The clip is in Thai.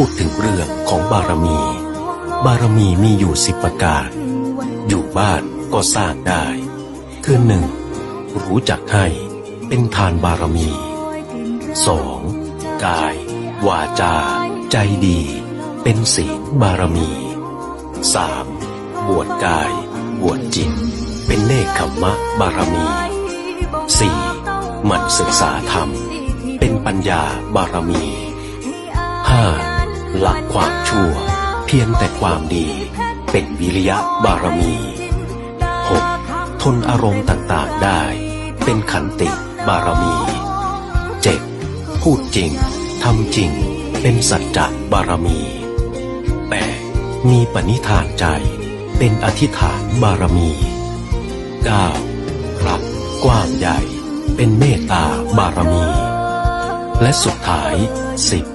พูดถึงเรื่องของบารมี บารมีมีอยู่สิบประการ อยู่บ้านก็สร้างได้ คือหนึ่งรู้จักให้เป็นทานบารมีสองกาย วาจา ใจดี เป็นศีลบารมีสามบวชกาย บวชจิต เป็นเนคขมะบารมีสี่หมั่นศึกษาธรรม เป็นปัญญาบารมี ลักความชั่ว เพียงแต่ความดีเป็นวิริยะบารมีหกทนอารมณ์ต่างๆได้ เป็นขันติบารมีเจ็ดพูดจริงทำจริง เป็นสัจจะบารมีแปดมีปณิธานใจ เป็นอธิษฐานบารมีเก้ารักกว้างใหญ่ เป็นเมตตาบารมี และสุดท้ายสิบ